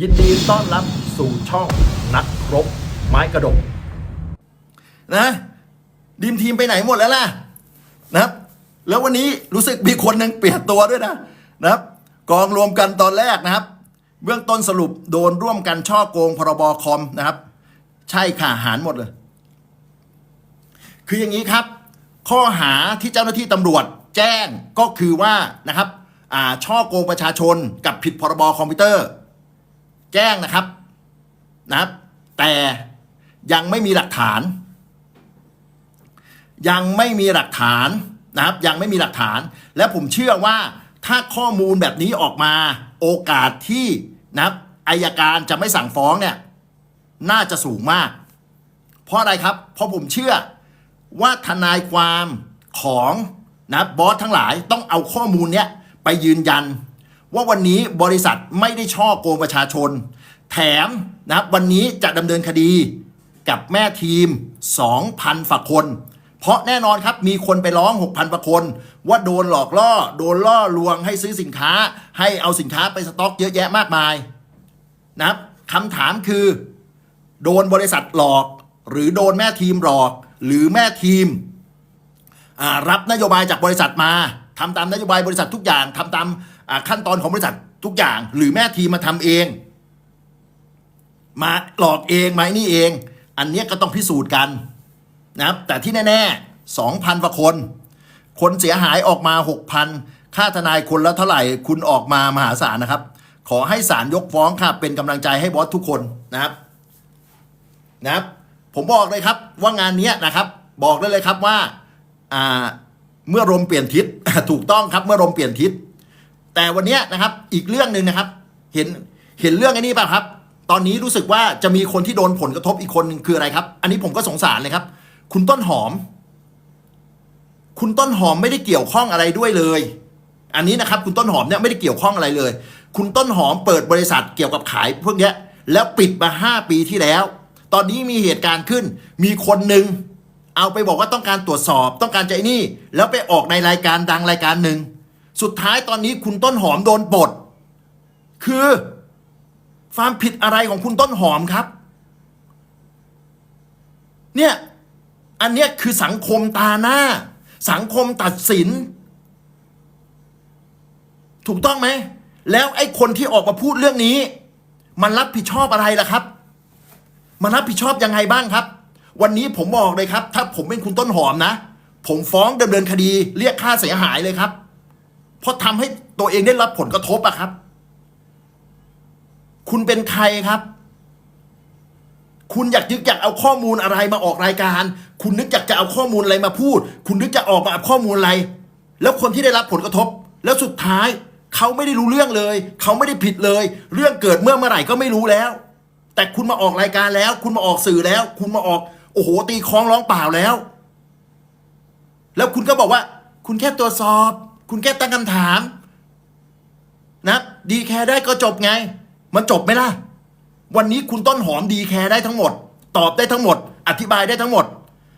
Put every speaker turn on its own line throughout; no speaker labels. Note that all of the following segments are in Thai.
ยินดีต้อนรับสู่ช่องนักรบไม้กระดก
นะดีมทีมไปไหนหมดแล้วล่ะนะครับ แล้ววันนี้รู้สึกมีคนหนึ่งเปลี่ยนตัวด้วยนะนะครับ กองรวมกันตอนแรกนะครับ เบื้องต้นสรุปโดนร่วมกันช่อโกงพรบคอมนะครับ ใช่ค่ะหารหมดเลย คืออย่างนี้ครับ ข้อหาที่เจ้าหน้าที่ตำรวจแจ้งก็คือว่านะครับอ่าช่อโกงประชาชนกับผิดพรบคอมพิวเตอร์ แจ้งนะครับนะครับ แต่ยังไม่มีหลักฐาน ยังไม่มีหลักฐานนะครับ ยังไม่มีหลักฐาน และผมเชื่อว่าถ้าข้อมูลแบบนี้ออกมาโอกาสที่นะครับอายการจะไม่สั่งฟ้องเนี่ยน่าจะสูงมาก เพราะอะไรครับ เพราะผมเชื่อว่าทนายความของนะบอสทั้งหลายต้องเอาข้อมูลเนี้ยไปยืนยัน ว่าวันนี้บริษัทไม่ได้ช่อโกงประชาชน แถมนะครับวันนี้จะดำเนินคดีกับแม่ทีม 2,000ฝักคน เพราะแน่นอนครับมีคนไปร้อง 6,000ฝักคน ว่าโดนหลอกล่อ โดนล่อลวงให้ซื้อสินค้า ให้เอาสินค้าไปสต็อกเยอะแยะมากมายนะครับคำถามคือ โดนบริษัทหลอก หรือโดนแม่ทีมหลอก หรือแม่ทีมรับนโยบายจากบริษัทมาทำตามนโยบายบริษัททุกอย่างทำตาม ขั้นตอนของบริษัททุกอย่าง หรือแม่ทีมมาทำเอง มาหลอกเองไหมนี่เอง อันนี้ก็ต้องพิสูจน์กันนะครับ แต่ที่แน่ๆ 2,000กว่าคน คนเสียหายออกมา 6,000 ค่าทนายคนละเท่าไหร่ คุณออกมามหาศาลนะครับ ขอให้ศาลยกฟ้องค่ะ เป็นกำลังใจให้บอสทุกคนนะครับนะครับ ผมบอกเลยครับว่างานนี้นะครับ บอกได้เลยครับว่าอ่าเมื่อลมเปลี่ยนทิศถูกต้องครับเมื่อลมเปลี่ยนทิศ แต่วันนี้นะครับอีกเรื่องหนึ่งนะครับ เห็นเห็นเรื่องไอ้นี้ป่ะครับ ตอนนี้รู้สึกว่าจะมีคนที่โดนผลกระทบอีกคนหนึ่งคืออะไรครับ อันนี้ผมก็สงสารเลยครับ คุณต้นหอม คุณต้นหอมไม่ได้เกี่ยวข้องอะไรด้วยเลย อันนี้นะครับ คุณต้นหอมเนี่ยไม่ได้เกี่ยวข้องอะไรเลย คุณต้นหอมเปิดบริษัทเกี่ยวกับขายพวกเนี้ยแล้วปิดมาห้าปีที่แล้ว ตอนนี้มีเหตุการณ์ขึ้น มีคนหนึ่งเอาไปบอกว่าต้องการตรวจสอบ ต้องการจะไอ้นี่ แล้วไปออกในรายการดังรายการหนึ่ง สุดท้ายตอนนี้คุณต้นหอมโดนปลดคือความผิดอะไรของคุณต้นหอมครับ เนี่ย อันเนี้ยคือสังคมตาหน้า สังคมตัดสิน ถูกต้องไหม แล้วไอ้คนที่ออกมาพูดเรื่องนี้ มันรับผิดชอบอะไรล่ะครับ มันรับผิดชอบยังไงบ้างครับ วันนี้ผมบอกเลยครับ ถ้าผมเป็นคุณต้นหอมนะ ผมฟ้องดำเนินคดี เรียกค่าเสียหายเลยครับ เพราะทำให้ตัวเองได้รับผลกระทบอะครับ คุณเป็นใครครับ คุณอยากยึกอยากเอาข้อมูลอะไรมาออกรายการ คุณนึกอยากจะเอาข้อมูลอะไรมาพูด คุณนึกจะออกมาเอาข้อมูลอะไร แล้วคนที่ได้รับผลกระทบ แล้วสุดท้ายเขาไม่ได้รู้เรื่องเลย เขาไม่ได้ผิดเลย เรื่องเกิดเมื่อเมื่อไหร่ก็ไม่รู้แล้ว แต่คุณมาออกรายการแล้ว คุณมาออกสื่อแล้ว คุณมาออก โอ้โห ตีคล้องร้องเปล่าแล้ว แล้วคุณก็บอกว่า คุณแค่ตรวจสอบ คุณแค่ตั้งคำถาม นะดีแคร์ได้ก็จบไง มันจบไหมล่ะ วันนี้คุณต้นหอมดีแคร์ได้ทั้งหมด ตอบได้ทั้งหมด อธิบายได้ทั้งหมด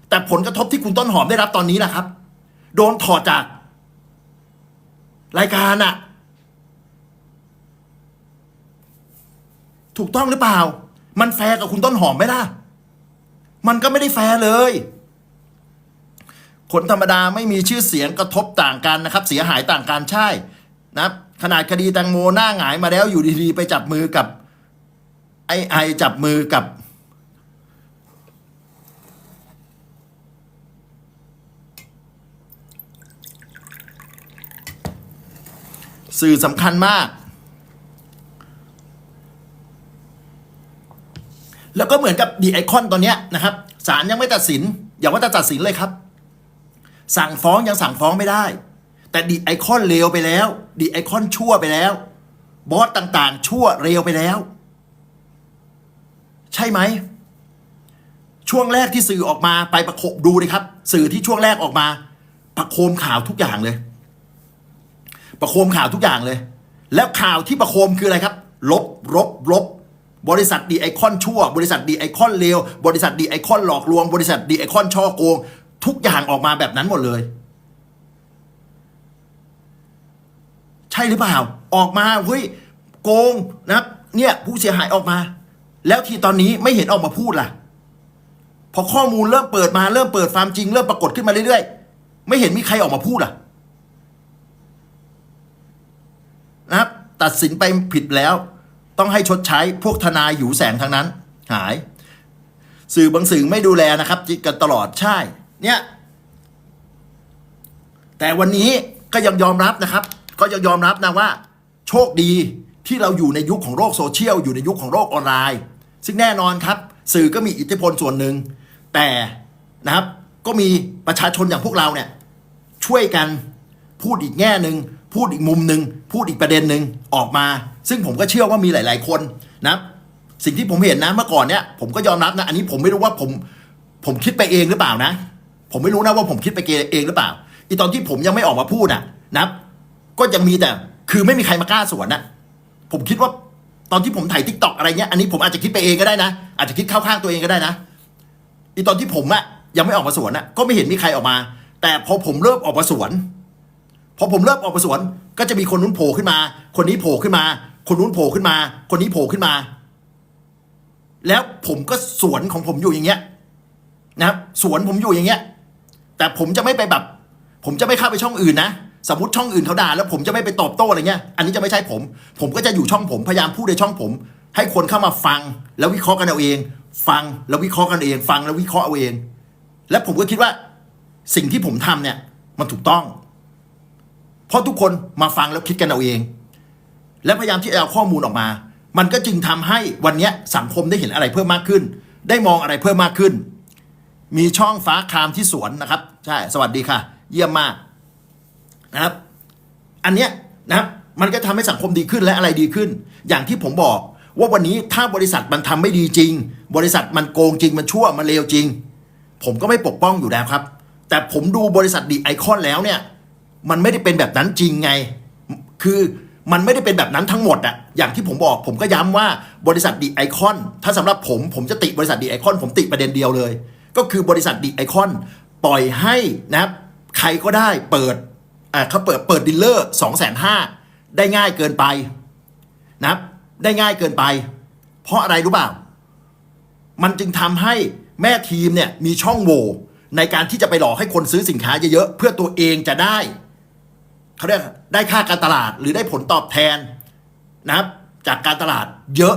แต่ผลกระทบที่คุณต้นหอมได้รับตอนนี้ล่ะครับ โดนถอดจาก รายการอะถูกต้องหรือเปล่า มันแฟร์กับคุณต้นหอมไหมล่ะ มันก็ไม่ได้แฟร์เลย คนธรรมดาไม่มีชื่อเสียงกระทบต่างกันนะครับ เสียหายต่างกันใช่นะขนาดคดีแตงโมหน้าหงายมาแล้วอยู่ดีๆ ไปจับมือกับ ไอ้ไอจับมือกับ สื่อสำคัญมาก แล้วก็เหมือนกับดีไอคอนตอนนี้นะครับศาลยังไม่ตัดสิน อย่าว่าแต่ตัดสินเลยครับ สั่งฟ้องยังสั่งฟ้องไม่ได้ แต่ดีไอคอนเลวไปแล้ว ดีไอคอนชั่วไปแล้ว บอสต่างๆ ชั่วเร็วไปแล้ว ใช่ไหม ช่วงแรกที่สื่อออกมาไปประโคมดูดิครับ สื่อที่ช่วงแรกออกมา ประโคมข่าวทุกอย่างเลย ประโคมข่าวทุกอย่างเลย แล้วข่าวที่ประโคมคืออะไรครับ ลบลบลบบริษัทดีไอคอนชั่ว บริษัทดีไอคอนเลว บริษัทดีไอคอนหลอกลวง บริษัทดีไอคอนช่อโกง ทุกอย่างออกมาแบบนั้นหมดเลย ใช่หรือเปล่า ออกมาเฮ้ยโกงนะครับ เนี่ย ผู้เสียหายออกมา แล้วที่ตอนนี้ไม่เห็นออกมาพูดล่ะ พอข้อมูลเริ่มเปิดมาเริ่มเปิดความจริง เริ่มปรากฏขึ้นมาเรื่อยๆ ไม่เห็นมีใครออกมาพูดล่ะ นะครับ ตัดสินไปผิดแล้ว ต้องให้ชดใช้พวกทนายอยู่แสงทางนั้น หาย สื่อบางสื่อไม่ดูแลนะครับจิกกันตลอดใช่ เนี่ย แต่วันนี้ก็ยังยอมรับนะครับ ก็ยังยอมรับนะว่า โชคดีที่เราอยู่ในยุคของโลกโซเชียลอยู่ในยุคของโลกออนไลน์ ซึ่งแน่นอนครับ สื่อก็มีอิทธิพลส่วนหนึ่ง แต่นะครับก็มีประชาชนอย่างพวกเราเนี่ย ช่วยกันพูดอีกแง่หนึ่งพูดอีกมุมหนึ่งพูดอีกประเด็นหนึ่งออกมา ซึ่งผมก็เชื่อว่ามีหลาย ๆ คนนะสิ่งที่ผมเห็นนะเมื่อก่อนเนี่ยผมก็ยอมรับนะ อันนี้ผมไม่รู้ว่าผมผมคิดไปเองหรือเปล่านะ ผมไม่รู้นะว่าผมคิดไปเองหรือเปล่าอีตอนที่ผมยังไม่ออกมาพูดอะนะครับ ก็จะมีแต่คือไม่มีใครมากล้าสวนนะผมคิดว่าตอนที่ผมถ่ายทิกตอกอะไรเงี้ยอันนี้ผมอาจจะคิดไปเองก็ได้นะ อาจจะคิดเข้าข้างตัวเองก็ได้นะอีตอนที่ผมอะยังไม่ออกมาสวนอะก็ไม่เห็นมีใครออกมา แต่พอผมเริ่มออกมาสวนพอผมเริ่มออกมาสวน ก็จะมีคนนู้นโผล่ขึ้นมา คนนี้โผล่ขึ้นมา คนนู้นโผล่ขึ้นมา คนนี้โผล่ขึ้นมา แล้วผมก็สวนของผมอยู่อย่างเงี้ยนะครับสวนผมอยู่อย่างเงี้ย แต่ผมจะไม่ไปแบบ ผมจะไม่เข้าไปช่องอื่นนะสมมติช่องอื่นเขาด่าแล้วผมจะไม่ไปตอบโต้อะไรเงี้ย อันนี้จะไม่ใช่ผม ผมก็จะอยู่ช่องผมพยายามพูดในช่องผม ให้คนเข้ามาฟัง แล้ววิเคราะห์กันเอาเอง ฟังแล้ววิเคราะห์กันเอง ฟังแล้ววิเคราะห์เอาเอง และผมก็คิดว่าสิ่งที่ผมทำเนี่ย มันถูกต้อง เพราะทุกคนมาฟังแล้วคิดกันเอาเอง และพยายามที่จะเอาข้อมูลออกมา มันก็จึงทำให้วันนี้สังคมได้เห็นอะไรเพิ่มมากขึ้น ได้มองอะไรเพิ่มมากขึ้น มีช่องฟ้าคามที่สวนนะครับ ใช่ สวัสดีค่ะ เยี่ยมมากนะครับ อันเนี้ยนะครับ มันก็ทำให้สังคมดีขึ้นและอะไรดีขึ้น อย่างที่ผมบอกว่าวันนี้ถ้าบริษัทมันทำไม่ดีจริง บริษัทมันโกงจริง มันชั่ว มันเลวจริง ผมก็ไม่ปกป้องอยู่แล้วครับ แต่ผมดูบริษัทดีไอคอนแล้วเนี่ย มันไม่ได้เป็นแบบนั้นจริงไง คือมันไม่ได้เป็นแบบนั้นทั้งหมดอะอย่างที่ผมบอกผมก็ย้ำว่าบริษัทดีไอคอนถ้าสำหรับผมผมจะติบริษัทดีไอคอนผมติประเด็นเดียวเลย ก็คือบริษัทดีไอคอนปล่อยให้นะครับใครก็ได้เปิดอ่าเขาเปิดเปิดดีลเลอร์สองแสนห้าได้ง่ายเกินไปนะครับได้ง่ายเกินไป เพราะอะไรรู้เปล่า มันจึงทำให้แม่ทีมเนี่ยมีช่องโหว่ในการที่จะไปหลอกให้คนซื้อสินค้าเยอะๆเพื่อตัวเองจะได้เขาเรียกได้ค่าการตลาดหรือได้ผลตอบแทนนะครับ จากการตลาดเยอะ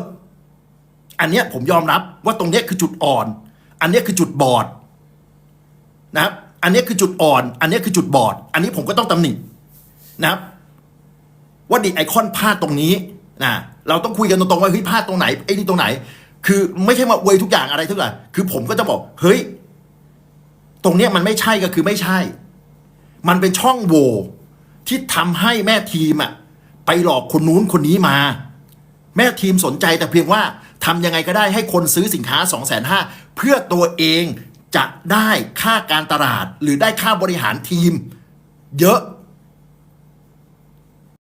อันเนี้ยผมยอมรับว่าตรงเนี้ยคือจุดอ่อน อันนี้คือจุดบอดนะครับ อันนี้คือจุดอ่อน อันนี้คือจุดบอด อันนี้ผมก็ต้องตำหนินะครับ ว่าดีไอคอนพลาดตรงนี้นะเราต้องคุยกันตรงๆว่าเฮ้ยพลาดตรงไหนไอ้นี่ตรงไหน คือไม่ใช่มาอวยทุกอย่างอะไรทุกอย่างคือผมก็จะบอกเฮ้ยตรงเนี้ยมันไม่ใช่ก็คือไม่ใช่ มันเป็นช่องโหว่ที่ทำให้แม่ทีมอะไปหลอกคนนู้นคนนี้มา แม่ทีมสนใจแต่เพียงว่า ทำยังไงก็ได้ให้คนซื้อสินค้า 2 5 0 0 0เพื่อตัวเองจะได้ค่าการตลาด หรือได้ค่าบริหารทีม เยอะ